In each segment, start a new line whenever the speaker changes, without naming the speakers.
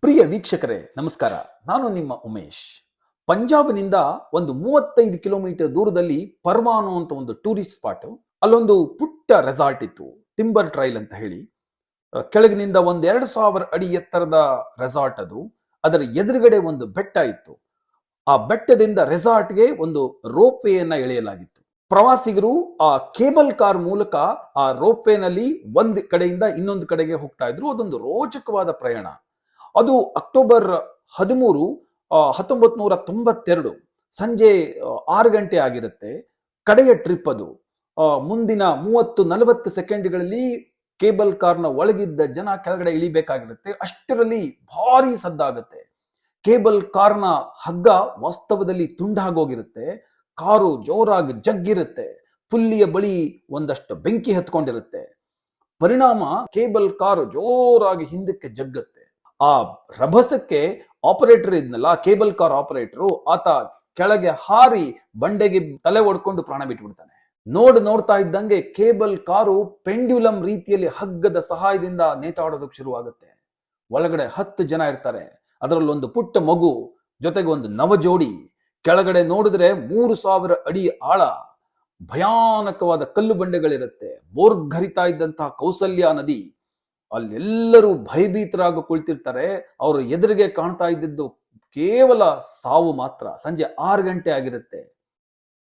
ಪ್ರಿಯ ವೀಕ್ಷಕರೇ, ನಮಸ್ಕಾರ. ನಾನು ನಿಮ್ಮ ಉಮೇಶ್. ಪಂಜಾಬ್ನಿಂದ ಒಂದು ಮೂವತ್ತೈದು ಕಿಲೋಮೀಟರ್ ದೂರದಲ್ಲಿ ಪರ್ವಾನು ಅಂತ ಒಂದು ಟೂರಿಸ್ಟ್ ಸ್ಪಾಟ್ ಅಲ್ಲೊಂದು ಪುಟ್ಟ ರೆಸಾರ್ಟ್ ಇತ್ತು ಟಿಂಬರ್ ಟ್ರೈಲ್ ಅಂತ ಹೇಳಿ. ಕೆಳಗಿನಿಂದ ಒಂದ್ ಎರಡು ಸಾವಿರ ಅಡಿ ಎತ್ತರದ ರೆಸಾರ್ಟ್ ಅದು. ಅದರ ಎದುರುಗಡೆ ಒಂದು ಬೆಟ್ಟ ಇತ್ತು. ಆ ಬೆಟ್ಟದಿಂದ ರೆಸಾರ್ಟ್ಗೆ ಒಂದು ರೋಪ್ ವೇಯನ್ನ ಎಳೆಯಲಾಗಿತ್ತು. ಪ್ರವಾಸಿಗರು ಆ ಕೇಬಲ್ ಕಾರ್ ಮೂಲಕ ಆ ರೋಪ್ ವೇನಲ್ಲಿ ಒಂದ್ ಕಡೆಯಿಂದ ಇನ್ನೊಂದು ಕಡೆಗೆ ಹೋಗ್ತಾ ಇದ್ರು. ಅದೊಂದು ರೋಚಕವಾದ ಪ್ರಯಾಣ. ಅದು ಅಕ್ಟೋಬರ್ ಹದಿಮೂರು ಹತ್ತೊಂಬತ್ ನೂರ ತೊಂಬತ್ತೆರಡು. ಸಂಜೆ ಆರು ಗಂಟೆ ಆಗಿರುತ್ತೆ. ಕಡೆಯ ಟ್ರಿಪ್ ಅದು. ಮುಂದಿನ ಮೂವತ್ತು ನಲವತ್ತು ಸೆಕೆಂಡ್ಗಳಲ್ಲಿ ಕೇಬಲ್ ಕಾರ್ನ ಒಳಗಿದ್ದ ಜನ ಕೆಳಗಡೆ ಇಳಿಬೇಕಾಗಿರುತ್ತೆ. ಅಷ್ಟರಲ್ಲಿ ಭಾರಿ ಸದ್ದಾಗುತ್ತೆ ಕೇಬಲ್ ಕಾರ್ನ ಹಗ್ಗ ವಾಸ್ತವದಲ್ಲಿ ತುಂಡಾಗೋಗಿರುತ್ತೆ. ಕಾರು ಜೋರಾಗಿ ಜಗ್ಗಿರುತ್ತೆ. ಪುಲ್ಲಿಯ ಬಳಿ ಒಂದಷ್ಟು ಬೆಂಕಿ ಹತ್ಕೊಂಡಿರುತ್ತೆ. ಪರಿಣಾಮ ಕೇಬಲ್ ಕಾರು ಜೋರಾಗಿ ಹಿಂದಕ್ಕೆ ಜಗ್ಗತ್ತೆ. ಆ ರಭಸಕ್ಕೆ ಆಪರೇಟರ್ ಇದ್ನಲ್ಲ ಕೇಬಲ್ ಕಾರ್ ಆಪರೇಟರು ಆತ ಕೆಳಗೆ ಹಾರಿ ಬಂಡೆಗೆ ತಲೆ ಒಡ್ಕೊಂಡು ಪ್ರಾಣ ಬಿಟ್ಬಿಡ್ತಾನೆ. ನೋಡ್ ನೋಡ್ತಾ ಇದ್ದಂಗೆ ಕೇಬಲ್ ಕಾರು ಪೆಂಡ್ಯುಲಮ್ ರೀತಿಯಲ್ಲಿ ಹಗ್ಗದ ಸಹಾಯದಿಂದ ನೇತಾಡೋದಕ್ಕೆ ಶುರುವಾಗುತ್ತೆ. ಒಳಗಡೆ ಹತ್ತು ಜನ ಇರ್ತಾರೆ. ಅದರಲ್ಲಿ ಒಂದು ಪುಟ್ಟ ಮಗು, ಜೊತೆಗೆ ಒಂದು ನವಜೋಡಿ ಕೆಳಗಡೆ ನೋಡಿದ್ರೆ ಮೂರು ಸಾವಿರ ಅಡಿ ಆಳ. ಭಯಾನಕವಾದ ಕಲ್ಲು ಬಂಡೆಗಳಿರುತ್ತೆ. ಬೋರ್ಗರಿತಾ ಇದ್ದಂತಹ ಕೌಸಲ್ಯ ನದಿ. ಅಲ್ಲೆಲ್ಲರೂ ಭಯಭೀತರಾಗಿ ಕುಳಿತಿರ್ತಾರೆ ಅವರು ಎದುರಿಗೆ ಕಾಣ್ತಾ ಇದ್ದಿದ್ದು ಕೇವಲ ಸಾವು ಮಾತ್ರ. ಸಂಜೆ ಆರು ಗಂಟೆ ಆಗಿರುತ್ತೆ.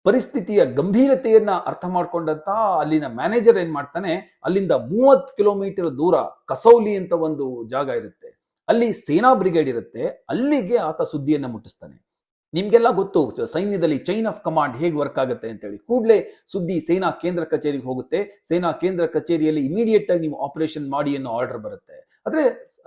ಪರಿಸ್ಥಿತಿಯ ಗಂಭೀರತೆಯನ್ನ ಅರ್ಥ ಮಾಡ್ಕೊಂಡಂತ ಅಲ್ಲಿನ ಮ್ಯಾನೇಜರ್ ಏನ್ ಮಾಡ್ತಾನೆ, ಅಲ್ಲಿಂದ ಮೂವತ್ ಕಿಲೋಮೀಟರ್ ದೂರ ಕಸೌಲಿ ಅಂತ ಒಂದು ಜಾಗ ಇರುತ್ತೆ. ಅಲ್ಲಿ ಸೇನಾ ಬ್ರಿಗೇಡ್ ಇರುತ್ತೆ. ಅಲ್ಲಿಗೆ ಆತ ಸುದ್ದಿಯನ್ನ ಮುಟ್ಟಿಸ್ತಾನೆ. ನಿಮ್ಗೆಲ್ಲ ಗೊತ್ತು, ಸೈನ್ಯದಲ್ಲಿ ಚೈನ್ ಆಫ್ ಕಮಾಂಡ್ ಹೇಗೆ ವರ್ಕ್ ಆಗುತ್ತೆ ಅಂತ ಹೇಳಿ ಕೂಡಲೇ ಸುದ್ದಿ ಸೇನಾ ಕೇಂದ್ರ ಕಚೇರಿಗೆ ಹೋಗುತ್ತೆ. ಸೇನಾ ಕೇಂದ್ರ ಕಚೇರಿಯಲ್ಲಿ ಇಮಿಡಿಯೇಟ್ ಆಗಿ ನೀವು ಆಪರೇಷನ್ ಮಾಡಿ ಅನ್ನೋ ಆರ್ಡರ್ ಬರುತ್ತೆ. ಆದ್ರೆ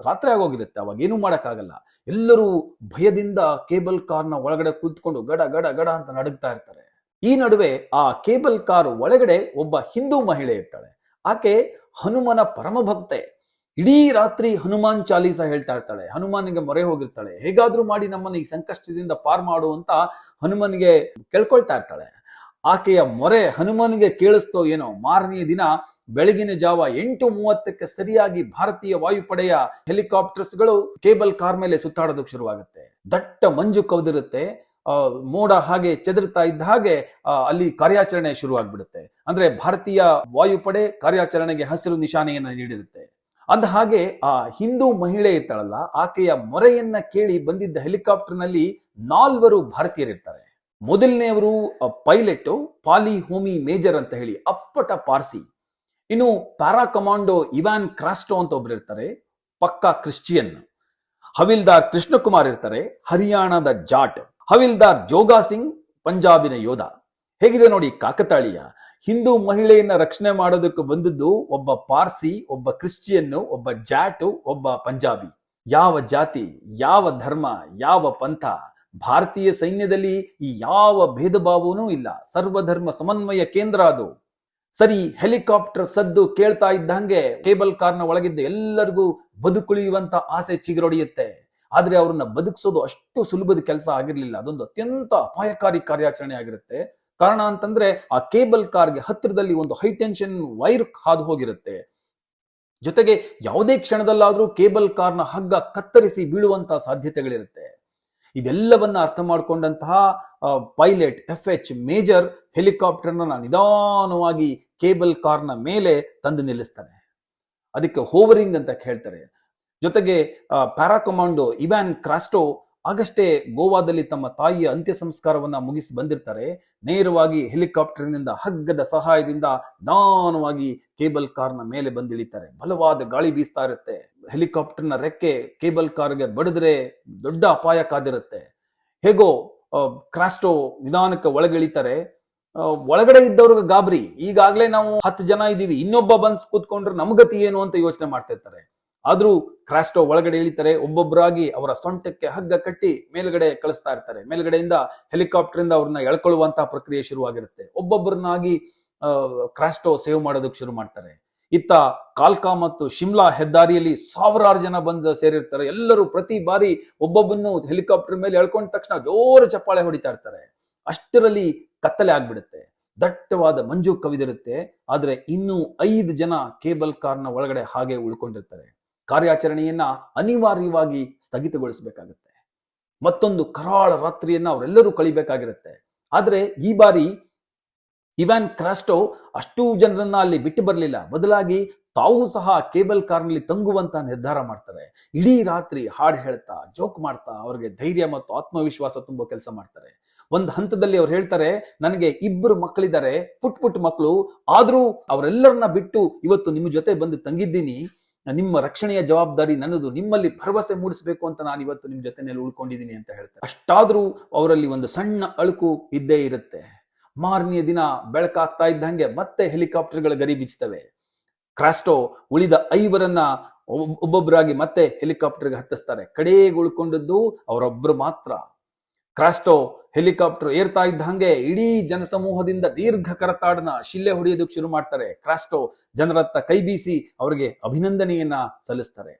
ರಾತ್ರಿ ಆಗೋಗಿರುತ್ತೆ, ಅವಾಗ ಏನೂ ಮಾಡೋಕ್ಕಾಗಲ್ಲ. ಎಲ್ಲರೂ ಭಯದಿಂದ ಕೇಬಲ್ ಕಾರ್ನ ಒಳಗಡೆ ಕುಳಿತುಕೊಂಡು ಗಡ ಗಡ ಗಡ ಅಂತ ನಡುಗ್ತಾ ಇರ್ತಾರೆ. ಈ ನಡುವೆ ಆ ಕೇಬಲ್ ಕಾರ್ ಒಳಗಡೆ ಒಬ್ಬ ಹಿಂದೂ ಮಹಿಳೆ ಇರ್ತಾಳೆ. ಆಕೆ ಹನುಮನ ಪರಮ ಭಕ್ತೆ ಇಡೀ ರಾತ್ರಿ ಹನುಮಾನ್ ಚಾಲೀಸ ಹೇಳ್ತಾ ಇರ್ತಾಳೆ, ಹನುಮಾನಿಗೆ ಮೊರೆ ಹೋಗಿರ್ತಾಳೆ, ಹೇಗಾದ್ರೂ ಮಾಡಿ ನಮ್ಮನ್ನ ಈ ಸಂಕಷ್ಟದಿಂದ ಪಾರ್ ಮಾಡು ಅಂತ ಹನುಮನಿಗೆ ಕೇಳ್ಕೊಳ್ತಾ ಇರ್ತಾಳೆ. ಆಕೆಯ ಮೊರೆ ಹನುಮನಿಗೆ ಕೇಳಿಸ್ತೋ ಏನೋ ಮಾರನೆಯ ದಿನ ಬೆಳಗಿನ ಜಾವ ಎಂಟು ಮೂವತ್ತಕ್ಕೆ ಸರಿಯಾಗಿ ಭಾರತೀಯ ವಾಯುಪಡೆಯ ಹೆಲಿಕಾಪ್ಟರ್ಸ್ಗಳು ಕೇಬಲ್ ಕಾರ್ ಮೇಲೆ ಸುತ್ತಾಡೋದಕ್ಕೆ ಶುರುವಾಗುತ್ತೆ. ದಟ್ಟ ಮಂಜು ಕವಿದಿರುತ್ತೆ ಮೋಡ ಹಾಗೆ ಚದುರ್ತಾ ಇದ್ದ ಹಾಗೆ ಅಲ್ಲಿ ಕಾರ್ಯಾಚರಣೆ ಶುರುವಾಗ್ಬಿಡುತ್ತೆ. ಅಂದ್ರೆ ಭಾರತೀಯ ವಾಯುಪಡೆ ಕಾರ್ಯಾಚರಣೆಗೆ ಹಸಿರು ನಿಶಾನೆಯನ್ನು ನೀಡಿರುತ್ತೆ. ಅಂದ ಹಾಗೆ ಆ ಹಿಂದೂ ಮಹಿಳೆ ಇರ್ತಾಳಲ್ಲ, ಆಕೆಯ ಮೊರೆಯನ್ನ ಕೇಳಿ ಬಂದಿದ್ದ ಹೆಲಿಕಾಪ್ಟರ್ನಲ್ಲಿ ನಾಲ್ವರು ಭಾರತೀಯರಿರ್ತಾರೆ. ಮೊದಲನೆಯವರು ಪೈಲಟ್, ಪಾಲಿ ಹೋಮಿ ಮೇಜರ್ ಅಂತ ಹೇಳಿ ಅಪ್ಪಟ ಪಾರ್ಸಿ. ಇನ್ನು ಪ್ಯಾರಾ ಕಮಾಂಡೋ ಇವಾನ್ ಕ್ರಾಸ್ಟೋ ಅಂತ ಒಬ್ರು ಇರ್ತಾರೆ, ಪಕ್ಕಾ ಕ್ರಿಶ್ಚಿಯನ್. ಹವಿಲ್ದಾರ್ ಕೃಷ್ಣಕುಮಾರ್ ಇರ್ತಾರೆ, ಹರಿಯಾಣದ ಜಾಟ್. ಹವಿಲ್ದಾರ್ ಜೋಗಾ ಸಿಂಗ್, ಪಂಜಾಬಿನ ಯೋಧ. ಹೇಗಿದೆ ನೋಡಿ ಕಾಕತಾಳೀಯ? ಹಿಂದೂ ಮಹಿಳೆಯನ್ನ ರಕ್ಷಣೆ ಮಾಡೋದಕ್ಕೆ ಬಂದದ್ದು ಒಬ್ಬ ಪಾರ್ಸಿ, ಒಬ್ಬ ಕ್ರಿಶ್ಚಿಯನ್ನು, ಒಬ್ಬ ಜಾಟು, ಒಬ್ಬ ಪಂಜಾಬಿ. ಯಾವ ಜಾತಿ, ಯಾವ ಧರ್ಮ, ಯಾವ ಪಂಥ, ಭಾರತೀಯ ಸೈನ್ಯದಲ್ಲಿ ಈ ಯಾವ ಭೇದ ಭಾವವೂ ಇಲ್ಲ. ಸರ್ವಧರ್ಮ ಸಮನ್ವಯ ಕೇಂದ್ರ ಅದು. ಸರಿ, ಹೆಲಿಕಾಪ್ಟರ್ ಸದ್ದು ಕೇಳ್ತಾ ಇದ್ದಂಗೆ ಕೇಬಲ್ ಕಾರ್ನ ಒಳಗಿದ್ದ ಎಲ್ಲರಿಗೂ ಬದುಕುಳಿಯುವಂತ ಆಸೆ ಚಿಗುರೊಡೆಯುತ್ತೆ. ಆದ್ರೆ ಅವ್ರನ್ನ ಬದುಕಿಸೋದು ಅಷ್ಟು ಸುಲಭದ ಕೆಲಸ ಆಗಿರ್ಲಿಲ್ಲ. ಅದೊಂದು ಅತ್ಯಂತ ಅಪಾಯಕಾರಿ ಕಾರ್ಯಾಚರಣೆ ಆಗಿರುತ್ತೆ. ಕಾರಣ ಅಂತಂದ್ರೆ ಆ ಕೇಬಲ್ ಕಾರ್ಗೆ ಹತ್ತಿರದಲ್ಲಿ ಒಂದು ಹೈ ಟೆನ್ಷನ್ ವೈರ್ ಹಾದು ಹೋಗಿರುತ್ತೆ. ಜೊತೆಗೆ ಯಾವುದೇ ಕ್ಷಣದಲ್ಲಾದ್ರೂ ಕೇಬಲ್ ಕಾರ್ನ ಹಗ್ಗ ಕತ್ತರಿಸಿ ಬೀಳುವಂತಹ ಸಾಧ್ಯತೆಗಳಿರುತ್ತೆ. ಇದೆಲ್ಲವನ್ನ ಅರ್ಥ ಮಾಡಿಕೊಂಡಂತಹ ಪೈಲಟ್ ಎಫ್ ಎಚ್ ಮೇಜರ್ ಹೆಲಿಕಾಪ್ಟರ್ನ ನಿಧಾನವಾಗಿ ಕೇಬಲ್ ಕಾರ್ನ ಮೇಲೆ ತಂದು ನಿಲ್ಲಿಸ್ತಾನೆ. ಅದಕ್ಕೆ ಹೋವರಿಂಗ್ ಅಂತ ಹೇಳ್ತಾರೆ ಜೊತೆಗೆ ಪ್ಯಾರಾ ಕಮಾಂಡೋ ಇವ್ಯಾನ್ ಕ್ರಾಸ್ಟೋ ಆಗಷ್ಟೇ ಗೋವಾದಲ್ಲಿ ತಮ್ಮ ತಾಯಿಯ ಅಂತ್ಯ ಸಂಸ್ಕಾರವನ್ನ ಮುಗಿಸಿ ಬಂದಿರ್ತಾರೆ. ನೇರವಾಗಿ ಹೆಲಿಕಾಪ್ಟರ್ನಿಂದ ಹಗ್ಗದ ಸಹಾಯದಿಂದ ನಿಧಾನವಾಗಿ ಕೇಬಲ್ ಕಾರ್ನ ಮೇಲೆ ಬಂದಿಳಿತಾರೆ. ಬಲವಾದ ಗಾಳಿ ಬೀಸ್ತಾ ಇರುತ್ತೆ. ಹೆಲಿಕಾಪ್ಟರ್ನ ರೆಕ್ಕೆ ಕೇಬಲ್ ಕಾರ್ಗೆ ಬಡಿದ್ರೆ ದೊಡ್ಡ ಅಪಾಯ ಕಾದಿರುತ್ತೆ. ಹೇಗೋ ಕ್ರಾಸ್ಟೋ ನಿಧಾನಕ್ಕೆ ಒಳಗಿಳಿತಾರೆ. ಒಳಗಡೆ ಇದ್ದವ್ರಿಗೆ ಗಾಬರಿ. ಈಗಾಗಲೇ ನಾವು ಹತ್ತು ಜನ ಇದ್ದೀವಿ. ಇನ್ನೊಬ್ಬ ಬಂದ್ ಕೂತ್ಕೊಂಡ್ರೆ ನಮ್ಗತಿ ಏನು ಅಂತ ಯೋಚನೆ ಮಾಡ್ತಾ ಇರ್ತಾರೆ ಆದ್ರೂ ಕ್ರಾಸ್ಟೋ ಒಳಗಡೆ ಇಳಿತಾರೆ, ಒಬ್ಬೊಬ್ಬರಾಗಿ ಅವರ ಸೊಂಟಕ್ಕೆ ಹಗ್ಗ ಕಟ್ಟಿ ಮೇಲ್ಗಡೆ ಕಳಿಸ್ತಾ ಇರ್ತಾರೆ. ಮೇಲ್ಗಡೆಯಿಂದ ಹೆಲಿಕಾಪ್ಟರ್ ಇಂದ ಅವ್ರನ್ನ ಎಳ್ಕೊಳ್ಳುವಂತಹ ಪ್ರಕ್ರಿಯೆ ಶುರುವಾಗಿರುತ್ತೆ. ಒಬ್ಬೊಬ್ಬರನ್ನಾಗಿ ಕ್ರಾಸ್ಟೋ ಸೇವ್ ಮಾಡೋದಕ್ಕೆ ಶುರು ಮಾಡ್ತಾರೆ. ಇತ್ತ ಕಾಲ್ಕಾ ಮತ್ತು ಶಿಮ್ಲಾ ಹೆದ್ದಾರಿಯಲ್ಲಿ ಸಾವಿರಾರು ಜನ ಬಂದು ಸೇರಿರ್ತಾರೆ. ಎಲ್ಲರೂ ಪ್ರತಿ ಬಾರಿ ಒಬ್ಬೊಬ್ಬನ್ನು ಹೆಲಿಕಾಪ್ಟರ್ ಮೇಲೆ ಎಳ್ಕೊಂಡ ತಕ್ಷಣ ಜೋರು ಚಪ್ಪಾಳೆ ಹೊಡಿತಾ ಇರ್ತಾರೆ. ಅಷ್ಟರಲ್ಲಿ ಕತ್ತಲೆ ಆಗ್ಬಿಡುತ್ತೆ. ದಟ್ಟವಾದ ಮಂಜು ಕವಿದಿರುತ್ತೆ. ಆದ್ರೆ ಇನ್ನೂ ಐದು ಜನ ಕೇಬಲ್ ಕಾರ್ನ ಒಳಗಡೆ ಹಾಗೆ ಉಳ್ಕೊಂಡಿರ್ತಾರೆ. ಕಾರ್ಯಾಚರಣೆಯನ್ನ ಅನಿವಾರ್ಯವಾಗಿ ಸ್ಥಗಿತಗೊಳಿಸಬೇಕಾಗುತ್ತೆ. ಮತ್ತೊಂದು ಕರಾಳ ರಾತ್ರಿಯನ್ನ ಅವರೆಲ್ಲರೂ ಕಳಿಬೇಕಾಗಿರುತ್ತೆ. ಆದರೆ ಈ ಬಾರಿ ಇವ್ಯಾನ್ ಕ್ರಾಸ್ಟೋ ಅಷ್ಟು ಜನರನ್ನ ಅಲ್ಲಿ ಬಿಟ್ಟು ಬರಲಿಲ್ಲ. ಬದಲಾಗಿ ತಾವು ಸಹ ಕೇಬಲ್ ಕಾರ್ನಲ್ಲಿ ತಂಗುವಂತ ನಿರ್ಧಾರ ಮಾಡ್ತಾರೆ. ಇಡೀ ರಾತ್ರಿ ಹಾಡು ಹೇಳ್ತಾ, ಜೋಕ್ ಮಾಡ್ತಾ, ಅವ್ರಿಗೆ ಧೈರ್ಯ ಮತ್ತು ಆತ್ಮವಿಶ್ವಾಸ ತುಂಬೋ ಕೆಲಸ ಮಾಡ್ತಾರೆ. ಒಂದು ಹಂತದಲ್ಲಿ ಅವ್ರು ಹೇಳ್ತಾರೆ, ನನಗೆ ಇಬ್ಬರು ಮಕ್ಕಳಿದ್ದಾರೆ. ಪುಟ್ ಪುಟ್ ಮಕ್ಕಳು ಆದ್ರೂ ಅವರೆಲ್ಲರನ್ನ ಬಿಟ್ಟು ಇವತ್ತು ನಿಮ್ಮ ಜೊತೆ ಬಂದು ತಂಗಿದ್ದೀನಿ. ನಿಮ್ಮ ರಕ್ಷಣೆಯ ಜವಾಬ್ದಾರಿ ನನ್ನದು. ನಿಮ್ಮಲ್ಲಿ ಭರವಸೆ ಮೂಡಿಸಬೇಕು ಅಂತ ನಾನು ಇವತ್ತು ನಿಮ್ಮ ಜೊತೆನಲ್ಲಿ ಉಳ್ಕೊಂಡಿದ್ದೀನಿ ಅಂತ ಹೇಳ್ತಾರೆ. ಅಷ್ಟಾದರೂ ಅವರಲ್ಲಿ ಒಂದು ಸಣ್ಣ ಅಳುಕು ಇದ್ದೇ ಇರುತ್ತೆ. ಮಾರನೆಯ ದಿನ ಬೆಳಕಾಗ್ತಾ ಇದ್ದಂಗೆ ಮತ್ತೆ ಹೆಲಿಕಾಪ್ಟರ್ಗಳ ಗರಿ ಬಿಚ್ಚುತ್ತವೆ ಕ್ರಾಸ್ಟೋ ಉಳಿದ ಐವರನ್ನ ಒಬ್- ಒಬ್ಬೊಬ್ಬರಾಗಿ ಮತ್ತೆ ಹೆಲಿಕಾಪ್ಟರ್ಗೆ ಹತ್ತಿಸ್ತಾರೆ. ಕಡೆಗೆ ಉಳ್ಕೊಂಡದ್ದು ಅವರೊಬ್ಬರು ಮಾತ್ರ. ಕ್ರಾಸ್ಟೋ ಹೆಲಿಕಾಪ್ಟರ್ ಏರ್ತಾ ಇದ್ದ ಹಾಗೆ ಇಡೀ ಜನಸಮೂಹದಿಂದ ದೀರ್ಘ ಕರತಾಡನ ಶಿಲ್ಲೆ ಹೊಡೆಯೋದಕ್ಕೆ ಶುರು ಮಾಡ್ತಾರೆ. ಕ್ರಾಸ್ಟೋ ಜನರತ್ತ ಕೈ ಬೀಸಿ ಅವರಿಗೆ ಅಭಿನಂದನೆಯನ್ನ ಸಲ್ಲಿಸ್ತಾರೆ.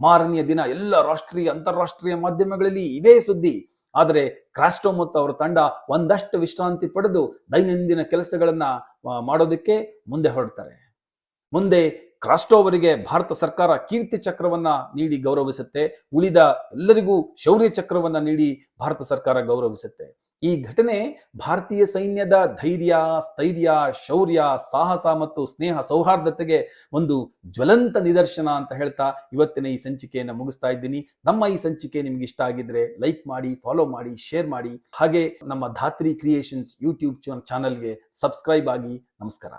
ಮಾರನೆಯ ದಿನ ಎಲ್ಲ ರಾಷ್ಟ್ರೀಯ, ಅಂತಾರಾಷ್ಟ್ರೀಯ ಮಾಧ್ಯಮಗಳಲ್ಲಿ ಇದೇ ಸುದ್ದಿ. ಆದರೆ ಕ್ರಾಸ್ಟೋ ಮತ್ತು ಅವರ ತಂಡ ಒಂದಷ್ಟು ವಿಶ್ರಾಂತಿ ಪಡೆದು ದೈನಂದಿನ ಕೆಲಸಗಳನ್ನ ಮಾಡೋದಕ್ಕೆ ಮುಂದೆ ಹೊರಡ್ತಾರೆ. ಮುಂದೆ ಕ್ರಾಸ್ಟೋ ಅವರಿಗೆ ಭಾರತ ಸರ್ಕಾರ ಕೀರ್ತಿ ಚಕ್ರವನ್ನ ನೀಡಿ ಗೌರವಿಸುತ್ತೆ. ಉಳಿದ ಎಲ್ಲರಿಗೂ ಶೌರ್ಯ ಚಕ್ರವನ್ನ ನೀಡಿ ಭಾರತ ಸರ್ಕಾರ ಗೌರವಿಸುತ್ತೆ. ಈ ಘಟನೆ ಭಾರತೀಯ ಸೈನ್ಯದ ಧೈರ್ಯ, ಸ್ಥೈರ್ಯ, ಶೌರ್ಯ, ಸಾಹಸ ಮತ್ತು ಸ್ನೇಹ ಸೌಹಾರ್ದತೆಗೆ ಒಂದು ಜ್ವಲಂತ ನಿದರ್ಶನ ಅಂತ ಹೇಳ್ತಾ ಇವತ್ತಿನ ಈ ಸಂಚಿಕೆಯನ್ನು ಮುಗಿಸ್ತಾ ಇದ್ದೀನಿ. ನಮ್ಮ ಈ ಸಂಚಿಕೆ ನಿಮ್ಗೆ ಇಷ್ಟ ಆಗಿದ್ರೆ ಲೈಕ್ ಮಾಡಿ, ಫಾಲೋ ಮಾಡಿ, ಶೇರ್ ಮಾಡಿ. ಹಾಗೆ ನಮ್ಮ ಧಾತ್ರಿ ಕ್ರಿಯೇಷನ್ಸ್ ಯೂಟ್ಯೂಬ್ ಚಾನಲ್ಗೆ ಸಬ್ಸ್ಕ್ರೈಬ್ ಆಗಿ ನಮಸ್ಕಾರ.